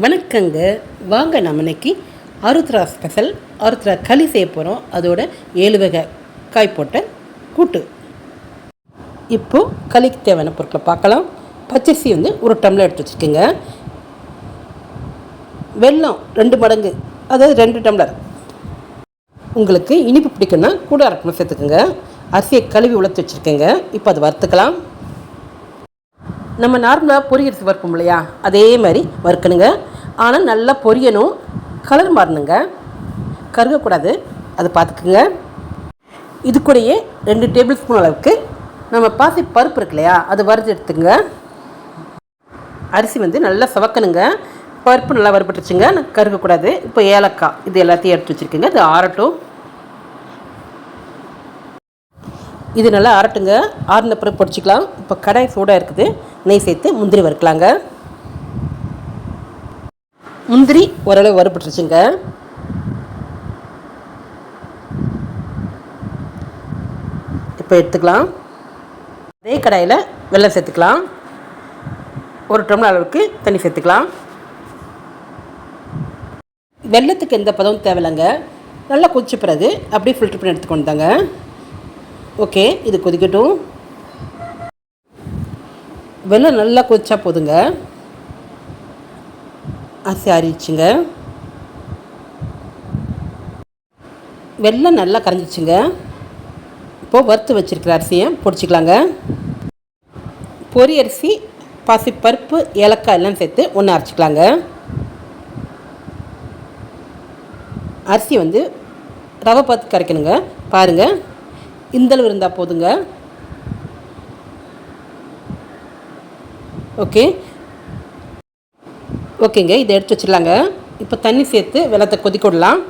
வணக்கங்க. வாங்க நம்ம இன்னைக்கு ஆருத்ரா ஸ்பெஷல் அருத்ரா களி செய்ய போகிறோம் அதோட ஏழு வகை காய் போட்ட கூட்டு. இப்போது களிக்கு தேவையான பொருட்களை பார்க்கலாம். பச்சரிசி வந்து ஒரு டம்ளர் எடுத்து வச்சுக்கோங்க. வெல்லம் ரெண்டு மடங்கு அதாவது ரெண்டு டம்ளர். உங்களுக்கு இனிப்பு பிடிக்குன்னா கூட அரைக்கணும் சேர்த்துக்கோங்க. அரிசியை கழுவி உலர்த்தி வச்சுருக்கேங்க. இப்போ அதை வறுத்துக்கலாம். நம்ம நார்மலாக பொரியரிசி வறுப்போம் இல்லையா? அதே மாதிரி வறுக்கணுங்க. ஆனால் நல்லா பொரியணும். கலர் மாறணுங்க. கருகக்கூடாது. அதை பார்த்துக்குங்க. இது கூடயே ரெண்டு டேபிள் ஸ்பூன் அளவுக்கு நம்ம பாசி பருப்பு இருக்கு இல்லையா? அது வறுத்து எடுத்துங்க அரிசி வந்து நல்லா சவக்கணுங்க. பருப்பு நல்லா வறுபட்டுருச்சுங்க. கருகக்கூடாது. இப்போ ஏலக்காய். இது எல்லாத்தையும் எடுத்து வச்சுருக்கேங்க. இது ஆரட்டும் இது நல்லா ஆறட்டுங்க. ஆறின பிறகு பொடிச்சிக்கலாம். இப்போ கடாய் சூடாக இருக்குது. நெய் சேர்த்து முந்திரி வறுக்கலாங்க. முந்திரி ஓரளவு வறுபட்டுருச்சுங்க. இப்போ எடுத்துக்கலாம். அதே கடாயில் வெல்லம் சேர்த்துக்கலாம். ஒரு டம்ளர் அளவுக்கு தண்ணி சேர்த்துக்கலாம். வெள்ளத்துக்கு எந்த பதவும் தேவையில்லைங்க. நல்லா கொதிச்ச பிறகு அப்படியே ஃபில்ட்ரு பண்ணி எடுத்துக்கொண்டுதாங்க. ஓகே இது கொதிக்கட்டும். வெள்ளம் நல்லா கொதிச்சா போதுங்க. அரிசி ஆறிடுச்சுங்க வெள்ளம் நல்லா கரைஞ்சிச்சுங்க இப்போது வறுத்து வச்சுருக்கிற அரிசியை பொடிச்சிக்கலாங்க. பொரி அரிசி பாசிப்பருப்பு ஏலக்காய் எல்லாம் சேர்த்து ஒன்று அரைச்சிக்கலாங்க. அரிசி வந்து ரவை பார்த்து கரைக்கணுங்க. பாருங்கள் இந்தளவு இருந்தால் போதுங்க. ஓகே. ஓகேங்க இதை எடுத்து வச்சிடலாங்க. இப்போ தண்ணி சேர்த்து வெள்ளத்தை கொதிக்க விடலாம்.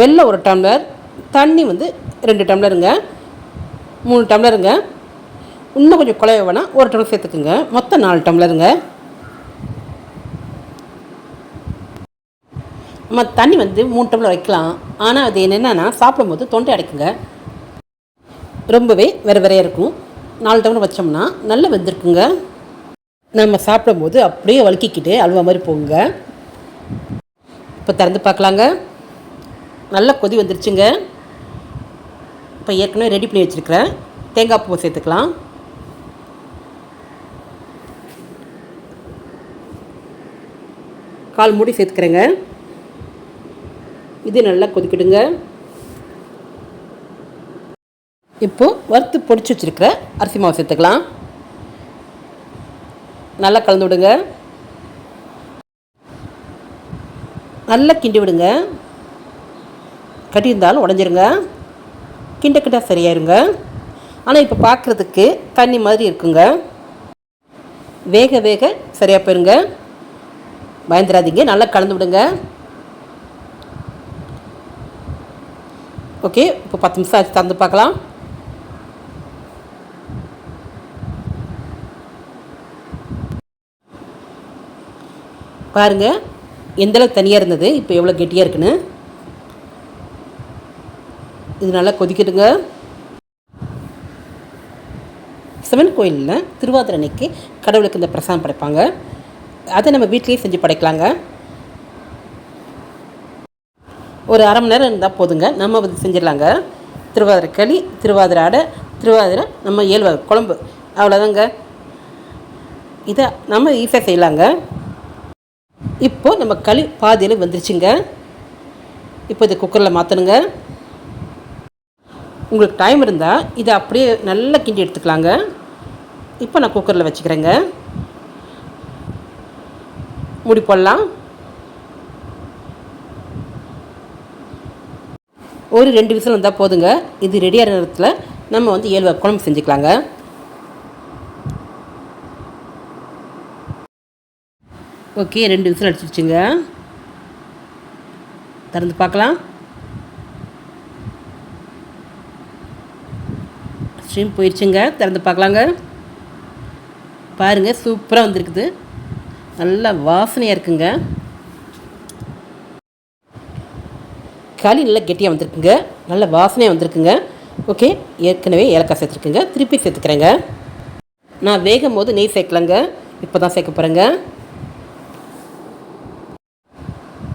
வெள்ளம் ஒரு டம்ளர் தண்ணி வந்து ரெண்டு டம்ளருங்க. மூணு டம்ளருங்க. இன்னும் கொஞ்சம் குழைய வேணால் ஒரு டம்ளர் சேர்த்துக்குங்க. மொத்தம் நாலு டம்ளருங்க. நம்ம தண்ணி வந்து மூணு டம்ளர் வைக்கலாம். ஆனால் அது என்னென்னா சாப்பிடும்போது தொண்டை அடைக்குங்க. ரொம்பவே வேறு வேறையாக இருக்கும். நாலு டம்ளர் வச்சோம்னா நல்லா வெந்திருக்குங்க. நம்ம சாப்பிடும்போது அப்படியே வழுக்கிக்கிட்டு அல்வா மாதிரி போகுங்க. இப்போ திறந்து பார்க்கலாங்க. நல்லா கொதி வந்துருச்சுங்க. இப்போ ஏற்கனவே ரெடி பண்ணி வச்சுருக்கிறேன். தேங்காய் பூவை சேர்த்துக்கலாம். கால் மூடி சேர்த்துக்கிறேங்க. இது நல்லா கொதிக்கிடுங்க இப்போது வறுத்து பொடிச்சு வச்சுருக்கிற அரிசி மாவு சேர்த்துக்கலாம். நல்லா கலந்து விடுங்க. நல்லா கிண்டி விடுங்க. கட்டி இருந்தாலும் உடஞ்சிருங்க. கிண்ட கிட்ட சரியாயிருங்க. ஆனால் இப்போ பார்க்குறதுக்கு தண்ணி மாதிரி இருக்குங்க. வேக வேக சரியாக போயிருங்க. பயந்துடாதீங்க. நல்லா கலந்து விடுங்க. ஓகே இப்போ பத்து நிமிஷம் ஆச்சு திறந்து பார்க்கலாம். பாருங்கள் எந்தளவுக்கு தனியாக இருந்தது இப்போ எவ்வளோ கெட்டியாக இருக்குன்னு. இது நல்லா கொதிக்கிடுங்க சிவன் கோயிலில் திருவாதிரை அன்னைக்கு கடவுளுக்கு இந்த பிரசாதம் படைப்பாங்க. அதை நம்ம வீட்லேயே செஞ்சு படைக்கலாங்க. ஒரு அரை மணி நேரம் இருந்தால் போதுங்க. நம்ம வந்து செஞ்சிடலாங்க. திருவாதிரை களி திருவாதிரை அடை திருவாதிரை நம்ம ஏழு குழம்பு. அவ்வளோதாங்க இதை நம்ம ஈஸியாக செய்யலாங்க. இப்போது நம்ம களி பாதியில் வந்துருச்சுங்க. இப்போ இதை குக்கரில் மாற்றணுங்க உங்களுக்கு டைம் இருந்தால் இதை அப்படியே நல்லா கிண்டி எடுத்துக்கலாங்க. இப்போ நான் குக்கரில் வச்சுக்கிறேங்க. மூடி போடலாம். ஒரு ரெண்டு விசில் வந்தால் போதுங்க. இது ரெடியாகிற நேரத்தில் நம்ம வந்து ஏழு குழம்பு செஞ்சுக்கலாங்க. ஓகே ரெண்டு விசில் அடிச்சிருச்சுங்க. திறந்து பார்க்கலாம். ஸ்ட்ரீம் போயிடுச்சுங்க திறந்து பார்க்கலாங்க. பாருங்கள் சூப்பராக வந்திருக்குது. நல்லா வாசனையாக இருக்குங்க. களி நல்லா கெட்டியாக வந்திருக்குங்க. நல்ல வாசனையாக வந்திருக்குங்க. ஓகே ஏற்கனவே ஏலக்காய் சேர்த்துருக்குங்க. திருப்பி சேர்த்துக்கிறேங்க. நான் வேகும் போது நெய் சேர்க்கலங்க. இப்போ தான் சேர்க்க போகிறேங்க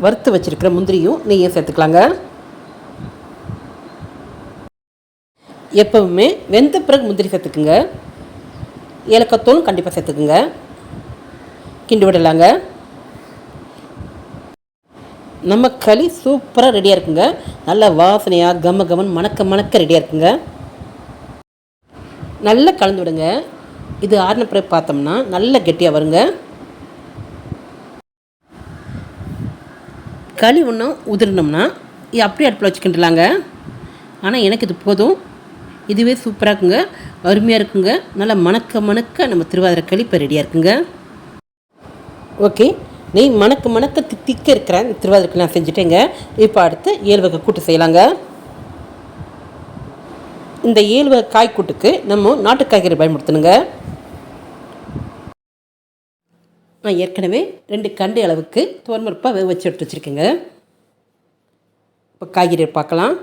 வறுத்து வச்சுருக்கிற முந்திரியும் நெய்யும் சேர்த்துக்கலாங்க. எப்பவுமே வெந்த பிறகு முந்திரி சேர்த்துக்குங்க. ஏலக்காத்தூளும் கண்டிப்பாக சேர்த்துக்குங்க. கிண்டு விடலாங்க. நம்ம களி சூப்பராக ரெடியாக இருக்குங்க. நல்ல வாசனையாக கம கமன் மணக்க மணக்க ரெடியாக இருக்குங்க. நல்லா கலந்து விடுங்க. இது ஆறின பிறகு பார்த்தோம்னா நல்ல கெட்டியாக வருங்க. களி ஒன்றும் உதிரணும்னா இது அப்படியே அடுப்பில் வச்சுக்கிட்டுலாங்க. ஆனால் எனக்கு இது போதும். இதுவே சூப்பராக இருக்குங்க. அருமையாக இருக்குங்க. நல்லா மணக்க மணக்க நம்ம திருவாதிரை களி இப்போ ரெடியாக இருக்குங்க. ஓகே நெய் மணக்க மணக்க திக்க இருக்கிற திருவாதிரைக்கு நான் செஞ்சுட்டேங்க. இப்போ அடுத்து ஏழு வகை கூட்டு செய்யலாங்க. இந்த ஏழு வகை காய் கூட்டுக்கு நம்ம நாட்டு காய்கறி பயன்படுத்தணுங்க. நான் ஏற்கனவே ரெண்டு கண்டு அளவுக்கு துவர்மருப்பாக வேக வச்சு எடுத்து வச்சுருக்கேங்க. இப்போ காய்கறி பார்க்கலாம்.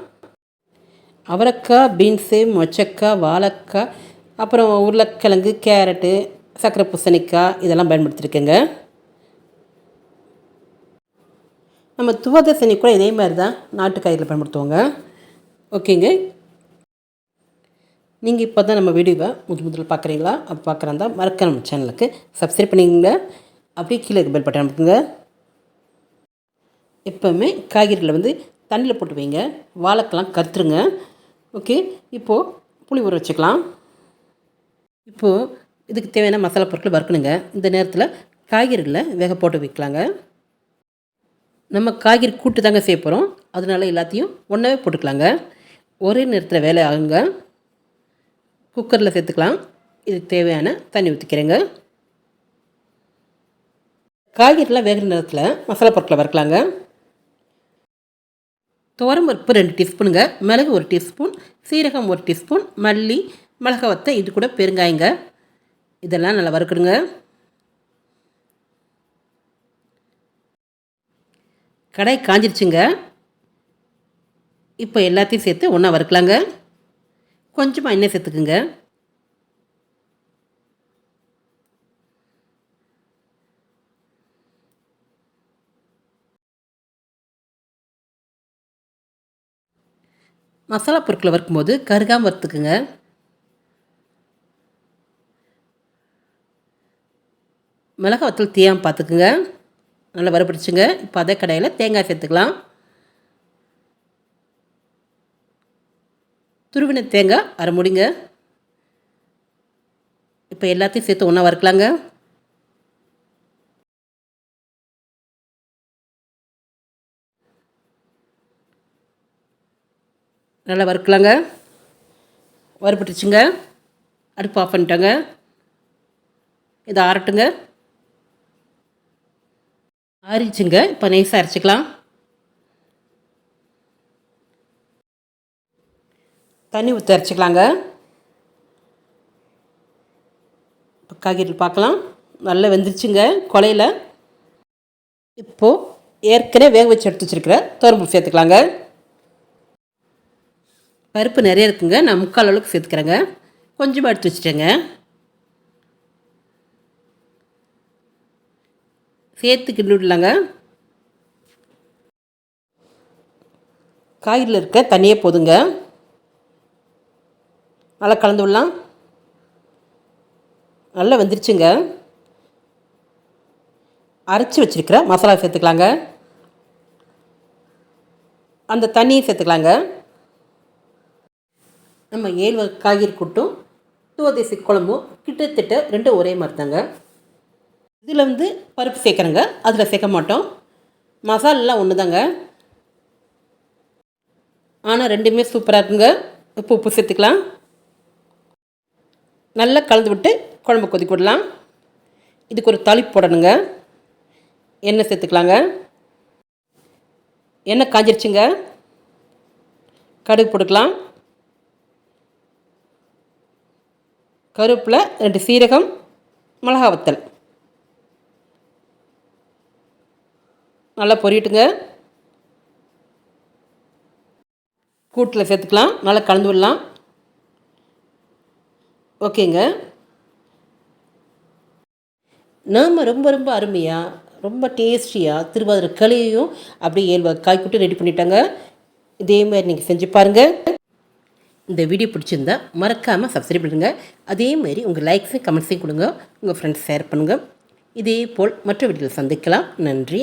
அவரைக்காய் பீன்ஸு மொச்சக்காய் வாழைக்காய் அப்புறம் உருளைக்கிழங்கு கேரட்டு சக்கரை பூசணிக்காய் இதெல்லாம் பயன்படுத்தியிருக்கேங்க நம்ம துவதசனி கூட இதே மாதிரி தான் நாட்டு காய்கறியில் பயன்படுத்துவோங்க. ஓகேங்க. நீங்கள் இப்போ தான் நம்ம வீடியோவை முது முதல் பார்க்குறீங்களா? அப்போ பார்க்குறாந்தா மறக்க நம்ம சேனலுக்கு சப்ஸ்கிரைப் பண்ணிக்கோங்க. அப்படியே கீழே பெல் பட்டன் அமுக்குங்க. எப்போவுமே காய்கறிகளை வந்து தண்ணியில் போட்டு வைங்க. வாழைக்கெல்லாம் கருத்துருங்க. ஓகே. இப்போது புளி ஊற வச்சுக்கலாம். இப்போது இதுக்கு தேவையான மசாலா பொருட்கள் வறுக்கணுங்க. இந்த நேரத்தில் காய்கறிகளை வேக போட்டு வைக்கலாங்க. நம்ம காய்கறி கூட்டு தாங்க செய்ய போகிறோம் அதனால எல்லாத்தையும் ஒன்றாவே போட்டுக்கலாங்க. ஒரே நேரத்தில் வேலை ஆகுங்க. குக்கரில் சேர்த்துக்கலாம். இதுக்கு தேவையான தண்ணி ஊற்றிக்கிறேங்க காய்கறிலாம் வேகிற நேரத்தில் மசாலா பொருட்களை வறுக்கலாங்க. துவரம்பருப்பு ரெண்டு டீஸ்பூனுங்க. மிளகு ஒரு டீஸ்பூன். சீரகம் ஒரு டீஸ்பூன். மல்லி மிளகா வத்தை இது கூட பெருங்காயங்க. இதெல்லாம் நல்லா வறுக்கணுங்க. கடை காஞ்சிருச்சுங்க. இப்போ எல்லாத்தையும் சேர்த்து ஒன்றா வறுக்கலாங்க. கொஞ்சமாக எண்ணெய் சேர்த்துக்குங்க. மசாலா பொருட்களை வறுக்கும்போது கருகாமல் வறுத்துக்குங்க. மிளகா வத்தல் தீயாமல் பார்த்துக்குங்க நல்லா வறுபடிச்சுங்க இப்போ அதே கடையில் தேங்காய் சேர்த்துக்கலாம். துருவின தேங்காய் அரை முடிங்க. இப்போ எல்லாத்தையும் சேர்த்து ஒன்றா வறுக்கலாங்க. நல்லா வறுக்கலாங்க. வறுபட்டுச்சுங்க. அடுப்பு ஆஃப் பண்ணிட்டோங்க. இதை ஆறட்டுங்க. ஆறிச்சுங்க. இப்போ நைஸாக அரைச்சிக்கலாம். தண்ணி ஊற்றி அரைச்சிக்கலாங்க. இப்போ காய்கறி பார்க்கலாம். நல்லா வெந்துருச்சுங்க. கொலையில். இப்போது ஏற்கனவே வேக வச்சு எடுத்து வச்சுருக்கிற தோரம்பு சேர்த்துக்கலாங்க. பருப்பு நிறைய இருக்குங்க. நான் முக்கால் அளவுக்கு சேர்த்துக்கிறேங்க. கொஞ்சமாக எடுத்து வச்சுட்டேங்க. சேர்த்து கிண்டி விடலாங்க காய்கறியில் இருக்க தண்ணியே போதுங்க. நல்லா கலந்து விடலாம். நல்லா வந்துருச்சுங்க. அரைச்சி வச்சுருக்கிற மசாலா சேர்த்துக்கலாங்க. அந்த தண்ணியை சேர்த்துக்கலாங்க. நம்ம ஏழு காய்கறி கூட்டும். தூவதேசி குழம்பும் கிட்டத்தட்ட ரெண்டும் ஒரே மாதிரி தாங்க இதில் வந்து பருப்பு சேர்க்குறேங்க. அதில் சேர்க்க மாட்டோம். மசாலெலாம் ஒன்று தாங்க ஆனால் ரெண்டுமே சூப்பராக இருக்குங்க. உப்பு உப்பு சேர்த்துக்கலாம். நல்லா கலந்து விட்டு குழம்பு கொதிக்க விடலாம். இதுக்கு ஒரு தாளிப்பு போடணுங்க. எண்ணெய் சேர்த்துக்கலாங்க. எண்ணெய் காஞ்சிருச்சுங்க. கடுகு போட்டுக்கலாம். கருவேப்பிலை ரெண்டு சீரகம் மிளகா வத்தல். நல்லா பொரியட்டுங்க கூட்டில் சேர்த்துக்கலாம். நல்லா கலந்து விடலாம். ஓகேங்க. நாம் ரொம்ப ரொம்ப அருமையாக ரொம்ப டேஸ்டியாக திருவாதிரை களியையும் அப்படியே ஏழு காய்க்குட்டு ரெடி பண்ணிட்டாங்க. இதே மாதிரி நீங்கள் செஞ்சு பாருங்கள் இந்த வீடியோ பிடிச்சிருந்தா மறக்காமல் சப்ஸ்கிரைப் பண்ணுங்கள் அதே மாதிரி உங்கள் லைக்ஸையும் கமெண்ட்ஸையும் கொடுங்க. உங்கள் ஃப்ரெண்ட்ஸ் ஷேர் பண்ணுங்கள் இதே போல் மற்ற வீடியோவில் சந்திக்கலாம். நன்றி.